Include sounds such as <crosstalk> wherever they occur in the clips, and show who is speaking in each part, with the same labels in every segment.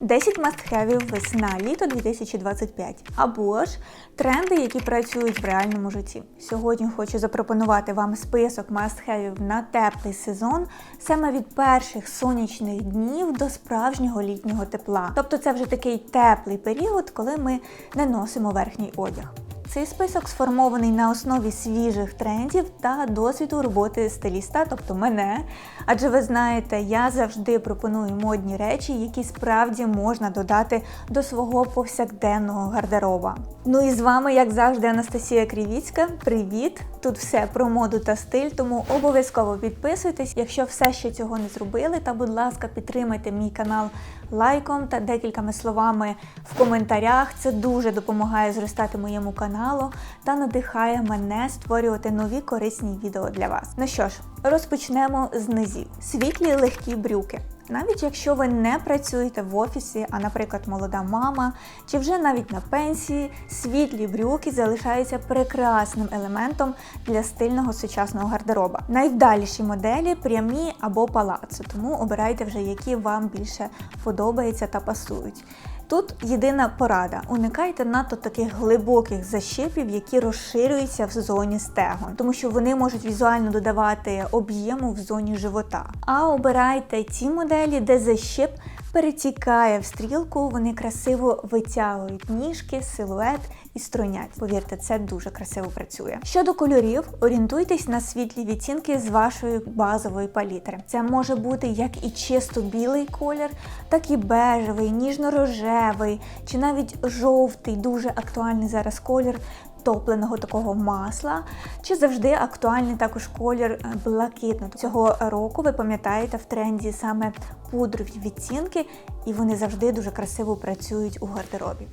Speaker 1: 10 мастхевів весна-літо 2025 або ж тренди, які працюють в реальному житті. Сьогодні хочу запропонувати вам список мастхевів на теплий сезон, саме від перших сонячних днів до справжнього літнього тепла. Тобто це вже такий теплий період, коли ми не носимо верхній одяг. Цей список сформований на основі свіжих трендів та досвіду роботи стиліста, тобто мене. Адже ви знаєте, я завжди пропоную модні речі, які справді можна додати до свого повсякденного гардероба. Ну і з вами, як завжди, Анастасія Крівіцька. Привіт! Тут все про моду та стиль, тому обов'язково підписуйтесь, якщо все ще цього не зробили. Та, будь ласка, підтримайте мій канал лайком та декількома словами в коментарях. Це дуже допомагає зростати моєму каналу та надихає мене створювати нові корисні відео для вас. Ну що ж, розпочнемо з низів. Світлі легкі брюки. Навіть якщо ви не працюєте в офісі, а, наприклад, молода мама, чи вже навіть на пенсії, світлі брюки залишаються прекрасним елементом для стильного сучасного гардероба. Найвдаліші моделі прямі або палацо, тому обирайте вже, які вам більше подобаються та пасують. Тут єдина порада: уникайте надто таких глибоких защипів, які розширюються в зоні стегон, тому що вони можуть візуально додавати об'єму в зоні живота. А обирайте ті моделі, де защип перетікає в стрілку, вони красиво витягують ніжки, силует і струнять. Повірте, це дуже красиво працює. Щодо кольорів, орієнтуйтесь на світлі відтінки з вашої базової палітри. Це може бути як і чисто білий колір, так і бежевий, ніжно-рожевий чи навіть жовтий, дуже актуальний зараз колір топленого такого масла, чи завжди актуальний також колір е, блакитного. Цього року ви пам'ятаєте в тренді саме пудрові відтінки, і вони завжди дуже красиво працюють у гардеробі.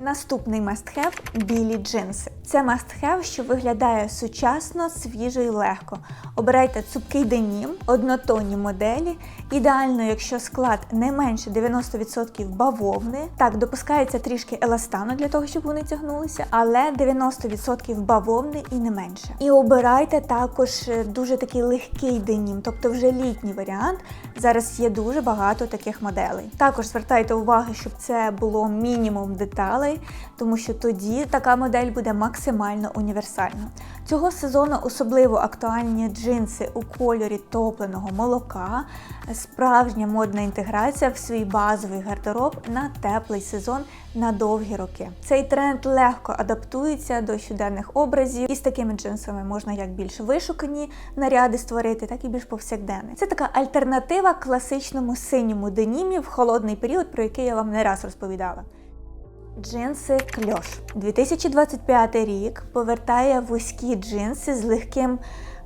Speaker 1: Наступний мастхев білі джинси. Це мастхев, що виглядає сучасно, свіжо і легко. Обирайте цупкий денім, однотонні моделі. Ідеально, якщо склад не менше 90% бавовни. Так, допускається трішки еластану для того, щоб вони тягнулися, але 90% бавовни і не менше. І обирайте також е, дуже такий легкий денім, тобто вже літній варіант. Зараз є дуже багато таких моделей. Також звертайте увагу, щоб це було мінімум деталей, тому що тоді така модель буде максимально універсальна. Цього сезону особливо актуальні джинси у кольорі топленого молока, справжня модна інтеграція в свій базовий гардероб на теплий сезон на довгі роки. Цей тренд легко адаптується до щоденних образів, і з такими джинсами можна як більш вишукані наряди створити, так і більш повсякденні. Це така альтернатива класичному синьому денімі в холодний період, про який я вам не раз розповідала. Джинси кльош. 2025 рік повертає вузькі джинси з легким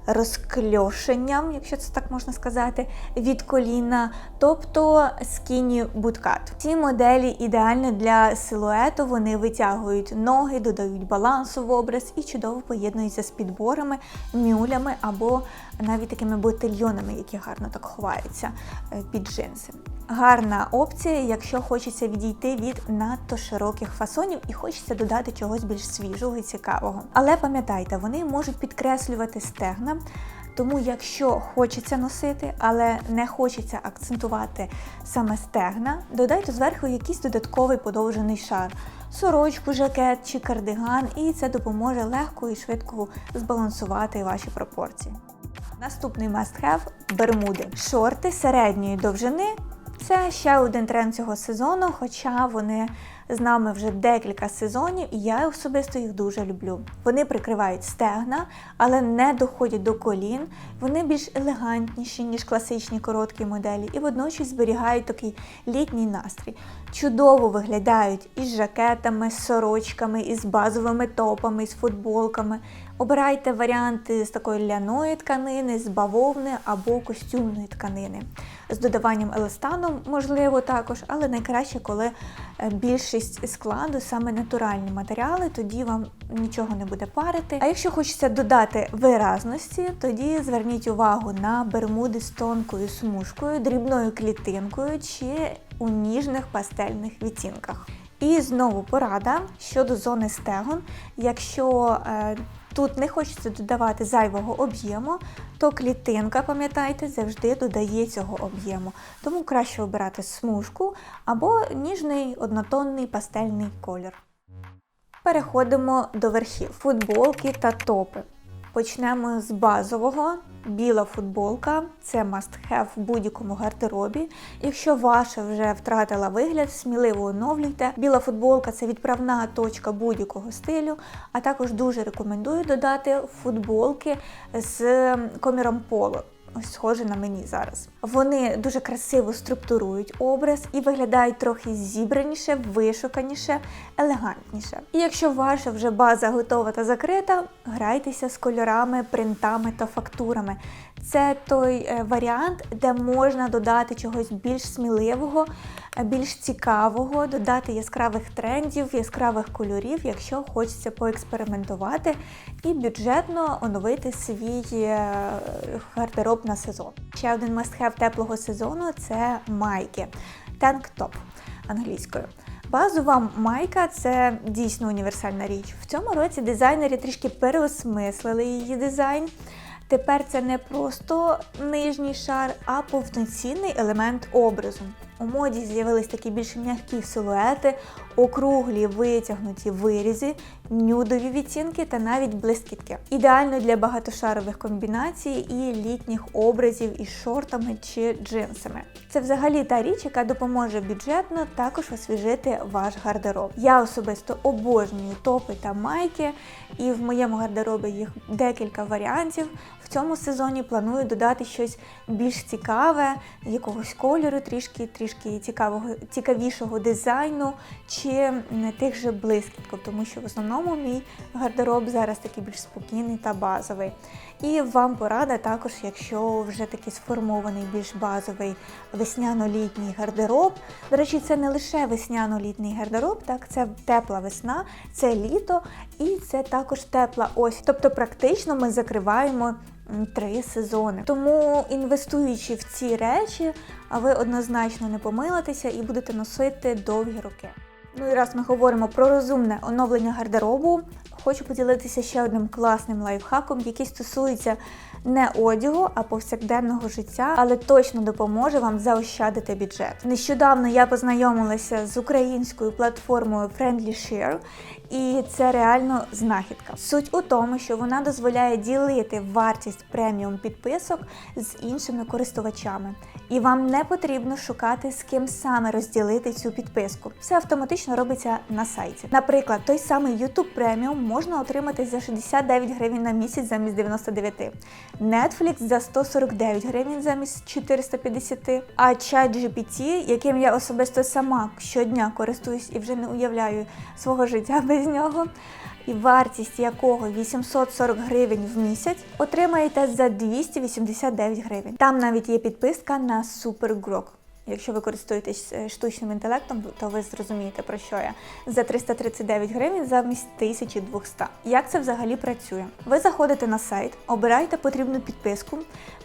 Speaker 1: розкльошенням, якщо це так можна сказати, від коліна, тобто скіні буткат. Ці моделі ідеальні для силуету, вони витягують ноги, додають балансу в образ і чудово поєднуються з підборами, мюлями або навіть такими ботильйонами, які гарно так ховаються е, під джинси. Гарна опція, якщо хочеться відійти від надто широких фасонів і хочеться додати чогось більш свіжого і цікавого. Але пам'ятайте, вони можуть підкреслювати стегна. Тому, якщо хочеться носити, але не хочеться акцентувати саме стегна, додайте зверху якийсь додатковий подовжений шар, сорочку, жакет чи кардиган, і це допоможе легко і швидко збалансувати ваші пропорції. Наступний must-have – бермуди. Шорти середньої довжини це ще один тренд цього сезону, хоча вони з нами вже декілька сезонів, і я особисто їх дуже люблю. Вони прикривають стегна, але не доходять до колін. Вони більш елегантніші, ніж класичні короткі моделі, і водночас зберігають такий літній настрій. Чудово виглядають із жакетами, з сорочками, із базовими топами, з футболками. Обирайте варіанти з такої ляної тканини, з бавовни або костюмної тканини. З додаванням еластану, можливо, також, але найкраще, коли е, більшість складу саме натуральні матеріали, тоді вам нічого не буде парити. А якщо хочеться додати виразності, тоді зверніть увагу на бермуди з тонкою смужкою, дрібною клітинкою чи у ніжних пастельних відтінках. І знову порада щодо зони стегон. Якщо е, Тут не хочеться додавати зайвого об'єму, то клітинка, пам'ятайте, завжди додає цього об'єму. Тому краще обирати смужку або ніжний однотонний пастельний колір. Переходимо до верхів футболки та топи. Почнемо з базового. Біла футболка це must have в будь-якому гардеробі. Якщо ваша вже втратила вигляд, сміливо оновлюйте. Біла футболка це відправна точка будь-якого стилю, а також дуже рекомендую додати футболки з коміром поло. Ось схоже на мені зараз. Вони дуже красиво структурують образ і виглядають трохи зібраніше, вишуканіше, елегантніше. І якщо ваша вже база готова та закрита, грайтеся з кольорами, принтами та фактурами. Це той е, варіант, де можна додати чогось більш сміливого, більш цікавого, додати яскравих трендів, яскравих кольорів, якщо хочеться поекспериментувати і бюджетно оновити свій е, гардероб на сезон. Ще один must-have теплого сезону це майки, танк-топ англійською. Базова майка це дійсно універсальна річ. В цьому році дизайнери трішки переосмислили її дизайн. Тепер це не просто нижній шар, а повноцінний елемент образу. У моді з'явились такі більш м'які силуети, округлі витягнуті вирізи, нюдові відтінки та навіть блискітки. Ідеально для багатошарових комбінацій і літніх образів із шортами чи джинсами. Це взагалі та річ, яка допоможе бюджетно також освіжити ваш гардероб. Я особисто обожнюю топи та майки, і в моєму гардеробі їх декілька варіантів. Цьому сезоні планую додати щось більш цікаве, якогось кольору, трішки трішки цікавого, цікавішого дизайну чи тих же блискітків, тому що в основному мій гардероб зараз такий більш спокійний та базовий. І вам порада також, якщо вже такий сформований більш базовий весняно-літній гардероб. До речі, це не лише весняно-літній гардероб, так це тепла весна, це літо і це також тепла ось. Тобто, практично ми закриваємо три сезони. Тому інвестуючи в ці речі, ви однозначно не помилитеся і будете носити довгі роки. Ну і раз ми говоримо про розумне оновлення гардеробу, хочу поділитися ще одним класним лайфхаком, який стосується не одягу, а повсякденного життя, але точно допоможе вам заощадити бюджет. Нещодавно я познайомилася з українською платформою Friendly Share, і це реально знахідка. Суть у тому, що вона дозволяє ділити вартість преміум підписок з іншими користувачами, і вам не потрібно шукати з ким саме розділити цю підписку. Все автоматично робиться на сайті. Наприклад, той самий YouTube Premium можна отримати за 69 гривень на місяць замість 99, Netflix за 149 гривень замість 450, а ChatGPT, яким я особисто сама щодня користуюсь і вже не уявляю свого життя <laughs> без нього, і вартість якого 840 гривень в місяць, отримаєте за 289 гривень. Там навіть є підписка на SuperGrok. Якщо ви користуєтесь е, штучним інтелектом, то ви зрозумієте про що я за 339 гривень замість 1200. Як це взагалі працює? Ви заходите на сайт, обираєте потрібну підписку,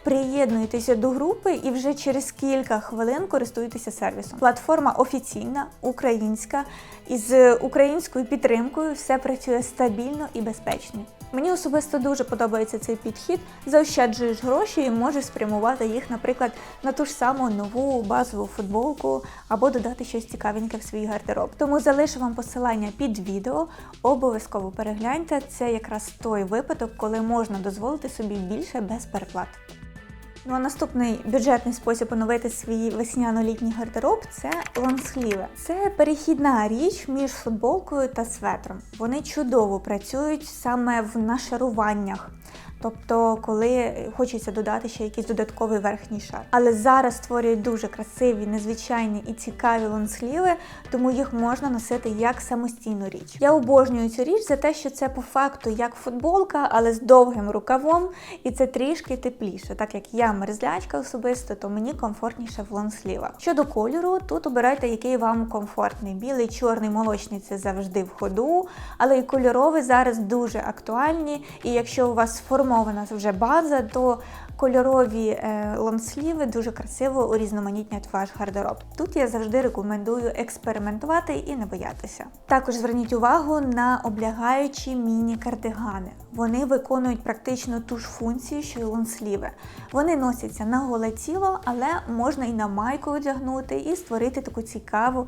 Speaker 1: приєднуєтеся до групи і вже через кілька хвилин користуєтеся сервісом. Платформа офіційна, українська, із українською підтримкою все працює стабільно і безпечно. Мені особисто дуже подобається цей підхід. Заощаджуєш гроші і можеш спрямувати їх, наприклад, на ту ж саму нову базову футболку або додати щось цікавеньке в свій гардероб. Тому залишу вам посилання під відео. Обов'язково перегляньте. Це якраз той випадок, коли можна дозволити собі більше без переплат. Ну наступний бюджетний спосіб оновити свій весняно-літній гардероб це лонсліви. Це перехідна річ між футболкою та светром. Вони чудово працюють саме в нашаруваннях. Тобто, коли хочеться додати ще якийсь додатковий верхній шар. Але зараз створюють дуже красиві, незвичайні і цікаві лонсліви, тому їх можна носити як самостійну річ. Я обожнюю цю річ за те, що це по факту як футболка, але з довгим рукавом, і це трішки тепліше. Так як я мерзлячка особисто, то мені комфортніше в лонслівах. Щодо кольору, тут обирайте, який вам комфортний. Білий, чорний, молочний це завжди в ходу, але і кольорові зараз дуже актуальні. І якщо у вас сформована вже база, то кольорові е, лонсліви дуже красиво урізноманітнять ваш гардероб. Тут я завжди рекомендую експериментувати і не боятися. Також зверніть увагу на облягаючі міні-кардигани. Вони виконують практично ту ж функцію, що й лонсліви. Вони носяться на голе тіло, але можна і на майку одягнути і створити таку цікаву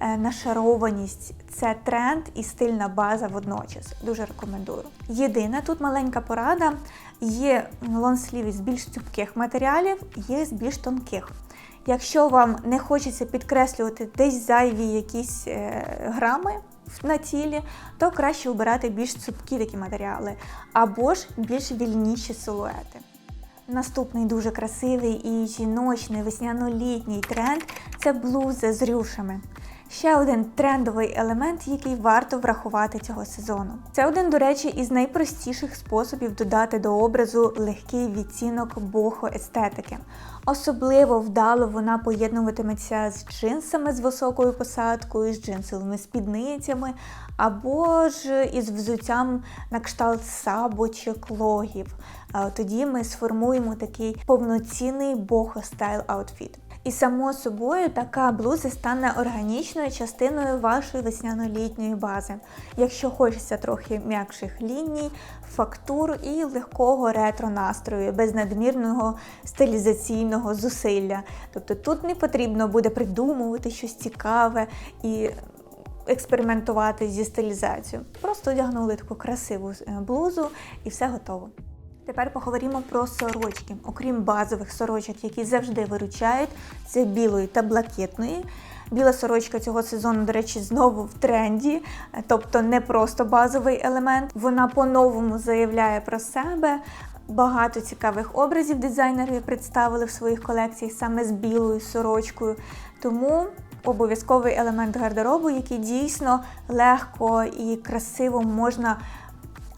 Speaker 1: нашарованість. Це тренд і стильна база водночас. Дуже рекомендую. Єдине, тут маленька порада: є лонсліви з більш цупких матеріалів, є з більш тонких. Якщо вам не хочеться підкреслювати десь зайві якісь е, грами на тілі, то краще обирати більш цупкі такі матеріали або ж більш вільніші силуети. Наступний дуже красивий і жіночний весняно-літній тренд це блузи з рюшами. Ще один трендовий елемент, який варто врахувати цього сезону. Це один, до речі, із найпростіших способів додати до образу легкий відцінок бохо естетики. Особливо вдало вона поєднуватиметься з джинсами з високою посадкою, з джинсовими спідницями, або ж із взуттям на кшталт сабо чи клогів. Тоді ми сформуємо такий повноцінний бохо стайл аутфіт. І само собою така блуза стане органічною частиною вашої весняно-літньої бази. Якщо хочеться трохи м'якших ліній, фактур і легкого ретро настрою, без надмірного стилізаційного зусилля. Тобто тут не потрібно буде придумувати щось цікаве і експериментувати зі стилізацією. Просто одягнули таку красиву е, блузу і все готово. Тепер поговоримо про сорочки. Окрім базових сорочок, які завжди виручають, це білої та блакитної. Біла сорочка цього сезону, до речі, знову в тренді, тобто не просто базовий елемент. Вона по-новому заявляє про себе. Багато цікавих образів дизайнери представили в своїх колекціях саме з білою сорочкою. Тому обов'язковий елемент гардеробу, який дійсно легко і красиво можна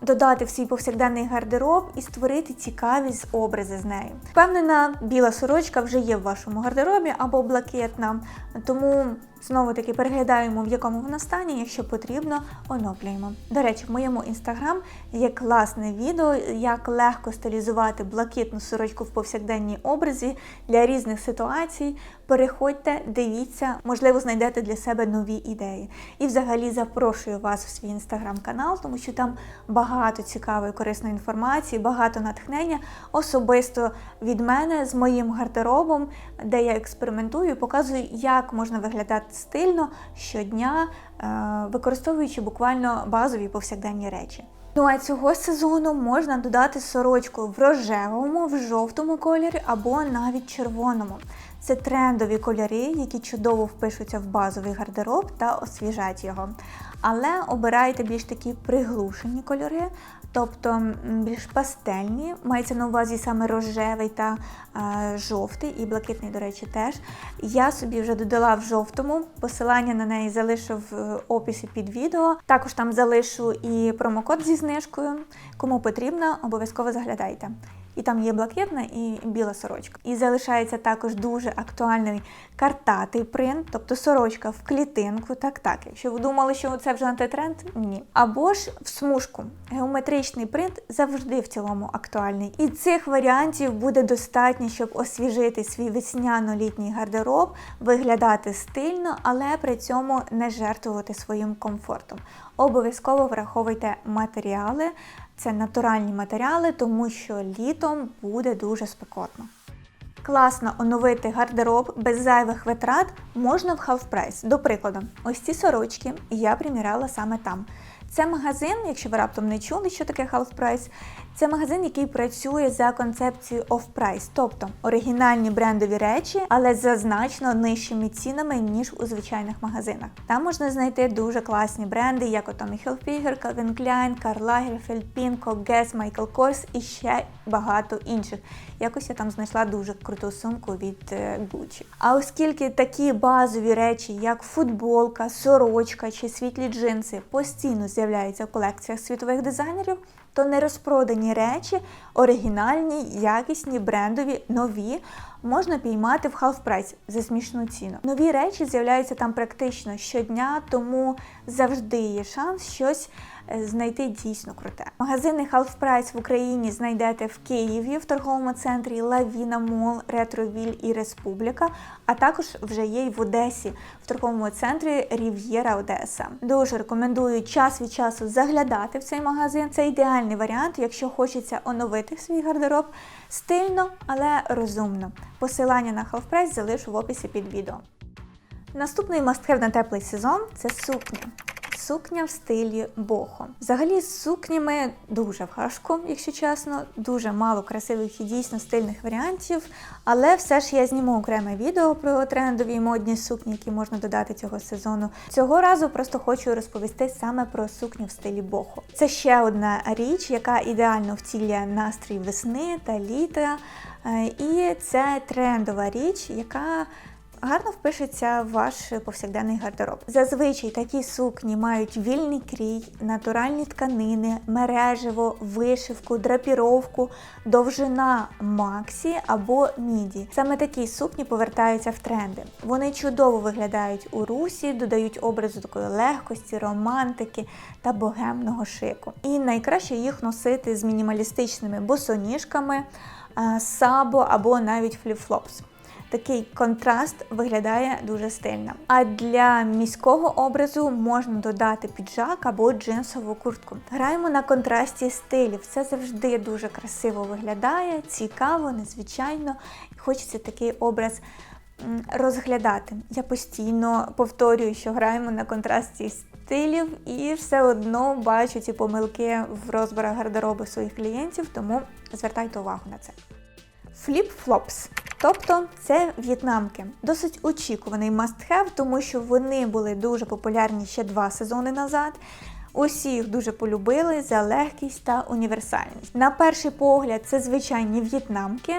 Speaker 1: додати в свій повсякденний гардероб і створити цікаві образи з нею. Впевнена, біла сорочка вже є в вашому гардеробі або блакитна, тому знову таки переглядаємо, в якому вона стані, якщо потрібно, оновлюємо. До речі, в моєму інстаграм є класне відео, як легко стилізувати блакитну сорочку в повсякденній образі для різних ситуацій. Переходьте, дивіться, можливо, знайдете для себе нові ідеї. І взагалі запрошую вас в свій інстаграм-канал, тому що там багато цікавої корисної інформації, багато натхнення, особисто від мене з моїм гардеробом, де я експериментую, показую, як можна виглядати стильно щодня, е, використовуючи буквально базові повсякденні речі. Ну а цього сезону можна додати сорочку в рожевому, в жовтому кольорі або навіть червоному. Це трендові кольори, які чудово впишуться в базовий гардероб та освіжать його. Але обирайте більш такі приглушені кольори, тобто більш пастельні, мається на увазі саме рожевий та е, жовтий, і блакитний, до речі, теж. Я собі вже додала в жовтому, посилання на неї залишу в описі під відео. Також там залишу і промокод зі знижкою. Кому потрібно, обов'язково заглядайте. І там є блакитна і біла сорочка. І залишається також дуже актуальний картатий принт, тобто сорочка в клітинку. Так, так. Якщо ви думали, що це вже антитренд, ні. Або ж в смужку. Геометричний принт завжди в цілому актуальний. І цих варіантів буде достатньо, щоб освіжити свій весняно-літній гардероб, виглядати стильно, але при цьому не жертвувати своїм комфортом. Обов'язково враховуйте матеріали. Це натуральні матеріали, тому що літом буде дуже спекотно. Класно оновити гардероб без зайвих витрат можна в HalfPrice. До прикладу, ось ці сорочки я приміряла саме там. Це магазин, якщо ви раптом не чули, що таке Half Price, це магазин, який працює за концепцією off-price, тобто оригінальні брендові речі, але за значно нижчими цінами, ніж у звичайних магазинах. Там можна знайти дуже класні бренди, як от Tommy Hilfiger, Calvin Klein, Karl Lagerfeld, Pinko, Guess, Michael Kors і ще багато інших. Якось я там знайшла дуже круту сумку від е, Gucci. А оскільки такі базові речі, як футболка, сорочка чи світлі джинси, постійно з'являються в колекціях світових дизайнерів то нерозпродані речі, оригінальні, якісні, брендові, нові, можна піймати в half price за смішну ціну. Нові речі з'являються там практично щодня, тому завжди є шанс щось знайти дійсно круте. Магазини Half Price в Україні знайдете в Києві в торговому центрі Лавіна Мол, Ретровіль і Республіка, а також вже є й в Одесі в торговому центрі Рів'єра Одеса. Дуже рекомендую час від часу заглядати в цей магазин. Це ідеальний варіант, якщо хочеться оновити свій гардероб стильно, але розумно. Посилання на Half Price залишу в описі під відео. Наступний мастхев на теплий сезон це сукня. Сукня в стилі бохо. Взагалі з сукнями дуже важко, якщо чесно, дуже мало красивих і дійсно стильних варіантів. Але все ж я зніму окреме відео про трендові модні сукні, які можна додати цього сезону. Цього разу просто хочу розповісти саме про сукню в стилі бохо. Це ще одна річ, яка ідеально втілює настрій весни та літа. Е, І це трендова річ, яка гарно впишеться в ваш повсякденний гардероб. Зазвичай такі сукні мають вільний крій, натуральні тканини, мережево, вишивку, драпіровку, довжина максі або міді. Саме такі сукні повертаються в тренди. Вони чудово виглядають у русі, додають образу такої легкості, романтики та богемного шику. І найкраще їх носити з мінімалістичними босоніжками, сабо або навіть фліп-флопс. Такий контраст виглядає дуже стильно. А для міського образу можна додати піджак або джинсову куртку. Граємо на контрасті стилів. Це завжди дуже красиво виглядає, цікаво, незвичайно. Хочеться такий образ розглядати. Я постійно повторюю, що граємо на контрасті стилів і все одно бачу ці помилки в розборах гардеробу своїх клієнтів, тому звертайте увагу на це. Фліп-флопс. Тобто це в'єтнамки. Досить очікуваний must-have, тому що вони були дуже популярні ще два сезони назад. Усі їх дуже полюбили за легкість та універсальність. На перший погляд, це звичайні в'єтнамки,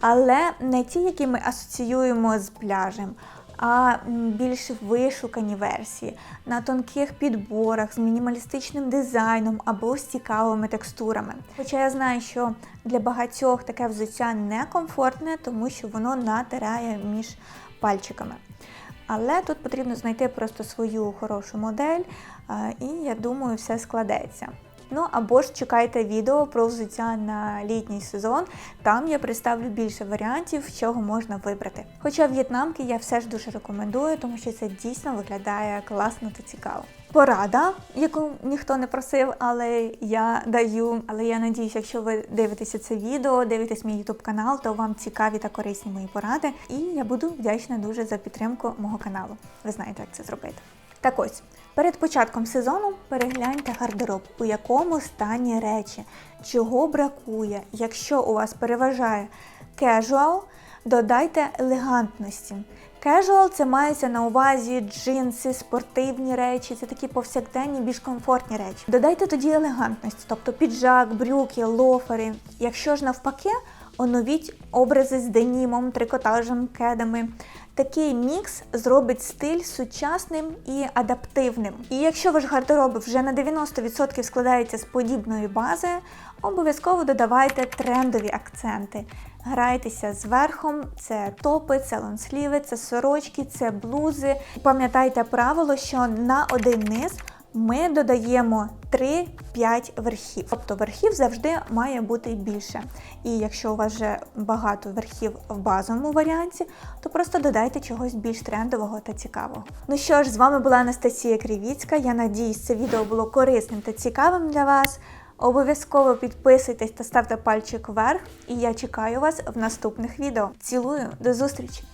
Speaker 1: але не ті, які ми асоціюємо з пляжем, а більш вишукані версії на тонких підборах з мінімалістичним дизайном або з цікавими текстурами. Хоча я знаю, що для багатьох таке взуття некомфортне, тому що воно натирає між пальчиками. Але тут потрібно знайти просто свою хорошу модель, і я думаю, все складеться. Ну або ж чекайте відео про взуття на літній сезон. Там я представлю більше варіантів, чого можна вибрати. Хоча в'єтнамки я все ж дуже рекомендую, тому що це дійсно виглядає класно та цікаво. Порада, яку ніхто не просив, але я даю. Але я надіюсь, якщо ви дивитеся це відео, дивитесь мій YouTube канал, то вам цікаві та корисні мої поради. І я буду вдячна дуже за підтримку мого каналу. Ви знаєте, як це зробити. Так ось, перед початком сезону перегляньте гардероб, у якому стані речі, чого бракує. Якщо у вас переважає casual, додайте елегантності. Casual – це мається на увазі джинси, спортивні речі, це такі повсякденні, більш комфортні речі. Додайте тоді елегантності, тобто піджак, брюки, лофери. Якщо ж навпаки, оновіть образи з денімом, трикотажем, кедами. Такий мікс зробить стиль сучасним і адаптивним. І якщо ваш гардероб вже на 90% складається з подібної бази, обов'язково додавайте трендові акценти. Грайтеся з верхом, це топи, це лонсліви, це сорочки, це блузи. Пам'ятайте правило, що на один низ ми додаємо 3-5 верхів. Тобто верхів завжди має бути більше. І якщо у вас вже багато верхів в базовому варіанті, то просто додайте чогось більш трендового та цікавого. Ну що ж, з вами була Анастасія Кривіцька. Я надіюсь, це відео було корисним та цікавим для вас. Обов'язково підписуйтесь та ставте пальчик вверх, і я чекаю вас в наступних відео. Цілую, до зустрічі!